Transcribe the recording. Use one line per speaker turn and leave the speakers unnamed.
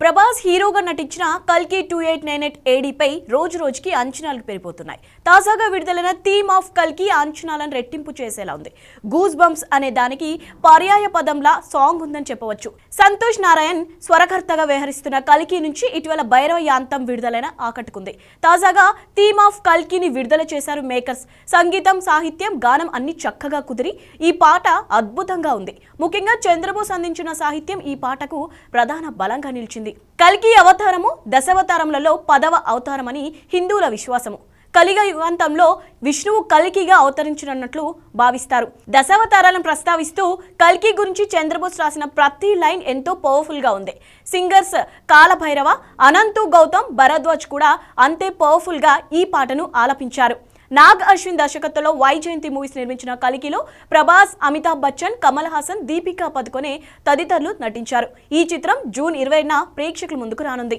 ప్రభాస్ హీరోగా నటించిన కల్కి టూ ఎయిట్ నైన్ ఎయిట్ ఏడీపై రోజు రోజుకి అంచనాలు పెరిగిపోతున్నాయి. తాజాగా విడుదలైన థీమ్ ఆఫ్ కల్కి అంచనాలను రెట్టింపు చేసేలా ఉంది. గూస్ బంప్స్ అనే దానికి పర్యాయ పదంలా సాంగ్ ఉందని చెప్పవచ్చు. సంతోష్ నారాయణ్ స్వరకర్తగా వ్యవహరిస్తున్న కల్కి నుంచి ఇటీవల భైరవ యాంతం విడుదలైన ఆకట్టుకుంది. తాజాగా థీమ్ ఆఫ్ కల్కిని విడుదల చేశారు మేకర్స్. సంగీతం సాహిత్యం గానం అన్ని చక్కగా కుదిరి ఈ పాట అద్భుతంగా ఉంది. ముఖ్యంగా చంద్రబోస్ అందించిన సాహిత్యం ఈ పాటకు ప్రధాన బలంగా నిలిచింది. కల్కి అవతారము దశావతారములలో పదవ అవతారమని హిందువుల విశ్వాసము. కలిగ యుగాంతంలో విష్ణువు కల్కిగా అవతరించనున్నట్లు భావిస్తారు. దశావతారాలను ప్రస్తావిస్తూ కల్కి గురించి చంద్రబోస్ రాసిన ప్రతి లైన్ ఎంతో పవర్ఫుల్గా ఉంది. సింగర్స్ కాలభైరవ అనంతు గౌతమ్ భరద్వాజ్ కూడా అంతే పవర్ఫుల్గా ఈ పాటను ఆలపించారు. నాగ్ అశ్విన్ దర్శకత్వంలో వైజయంతి మూవీస్ నిర్మించిన కలికిలో ప్రభాస్ అమితాబ్ బచ్చన్ కమల్ హాసన్ దీపికా పదుకొనే తదితరులు నటించారు. ఈ చిత్రం జూన్ ఇరవైన ప్రేక్షకుల ముందుకు రానుంది.